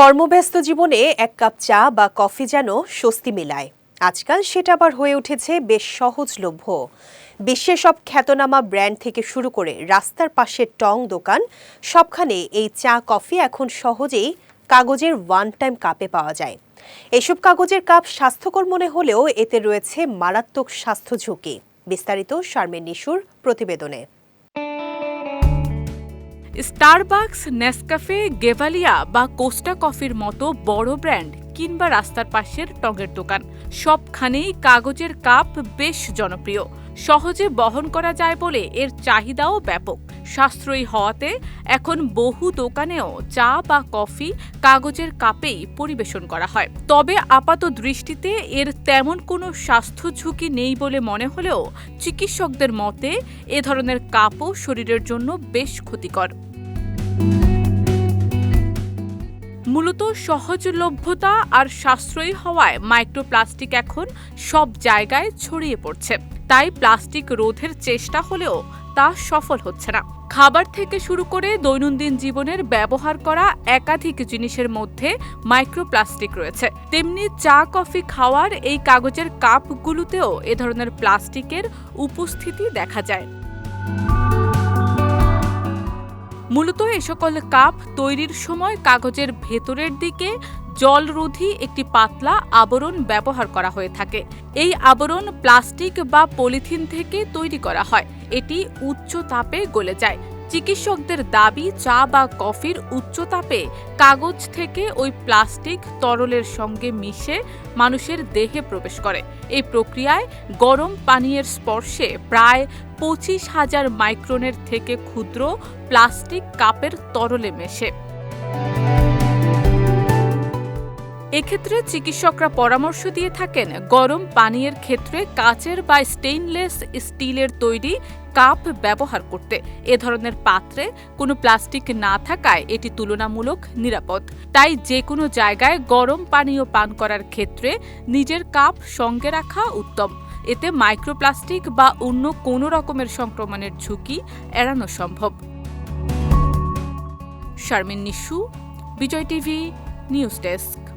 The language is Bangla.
কর্মব্যস্ত জীবনে এক কাপ চা বা কফি যেন স্বস্তি মেলায়। আজকাল সেটা আবার হয়ে উঠেছে বেশ সহজলভ্য। বিশ্বের সব খ্যাতনামা ব্র্যান্ড থেকে শুরু করে রাস্তার পাশের টং দোকান, সবখানে এই চা, কফি এখন সহজেই কাগজের ওয়ান টাইম কাপে পাওয়া যায়। এসব কাগজের কাপ স্বাস্থ্যকর মনে হলেও এতে রয়েছে মারাত্মক স্বাস্থ্য ঝুঁকি। বিস্তারিত শারমিন নিশুর প্রতিবেদনে। স্টারবাকস নেসকাফে গেভালিয়া বা কোস্টা কফির মতো বড় ব্র্যান্ড কিংবা রাস্তার পাশের টঙের দোকান। সবখানেই কাগজের কাপ বেশ জনপ্রিয়। সহজে বহন করা যায় বলে এর চাহিদাও ব্যাপক। সাশ্রয়ী হওয়াতে এখন বহু দোকানেও চা বা কফি কাগজের কাপেই পরিবেশন করা হয়। তবে আপাত দৃষ্টিতে এর তেমন কোনো স্বাস্থ্য ঝুঁকি নেই বলে মনে হলেও চিকিৎসকদের মতে এ ধরনের কাপও শরীরের জন্য বেশ ক্ষতিকর। মূলত সহজলভ্যতা আর সাশ্রয়ী হওয়ায় মাইক্রোপ্লাস্টিক এখন সব জায়গায় ছড়িয়ে পড়ছে। তাই প্লাস্টিক রোধের চেষ্টা হলেও তা সফল হচ্ছে না। খাবার থেকে শুরু করে দৈনন্দিন জীবনের ব্যবহার করা একাধিক জিনিসের মধ্যে মাইক্রোপ্লাস্টিক রয়েছে। তেমনি চা, কফি খাওয়ার এই কাগজের কাপগুলোতেও এ ধরনের প্লাস্টিকের উপস্থিতি দেখা যায়। মূলত এ সকল কাপ তৈরির সময় কাগজের ভেতরের দিকে জলরোধী একটি পাতলা আবরণ ব্যবহার করা হয়ে থাকে। এই আবরণ প্লাস্টিক বা পলিথিন থেকে তৈরি করা হয়। এটি উচ্চ তাপে গলে যায়। চিকিৎসকদের দাবি, চা বা কফির উচ্চতাপে কাগজ থেকে ওই প্লাস্টিক তরলের সঙ্গে মিশে মানুষের দেহে প্রবেশ করে। এই প্রক্রিয়ায় গরম পানীয়ের স্পর্শে প্রায় পঁচিশ হাজার মাইক্রোনের থেকে ক্ষুদ্র প্লাস্টিক কাপের তরলে মেশে। এক্ষেত্রে চিকিৎসকরা পরামর্শ দিয়ে থাকেন, গরম পানীয়ের ক্ষেত্রে কাচের বা স্টেইনলেস স্টিলের তৈরি কাপ ব্যবহার করতে। এ ধরনের পাত্রে কোনো প্লাস্টিক না থাকায় এটি তুলনামূলক নিরাপদ। তাই যে কোনো জায়গায় গরম পানীয় পান করার ক্ষেত্রে নিজের কাপ সঙ্গে রাখা উত্তম। এতে মাইক্রোপ্লাস্টিক বা অন্য কোনো রকমের সংক্রমণের ঝুঁকি এড়ানো সম্ভব। Sharmin Nishu, Bijoy TV, news desk.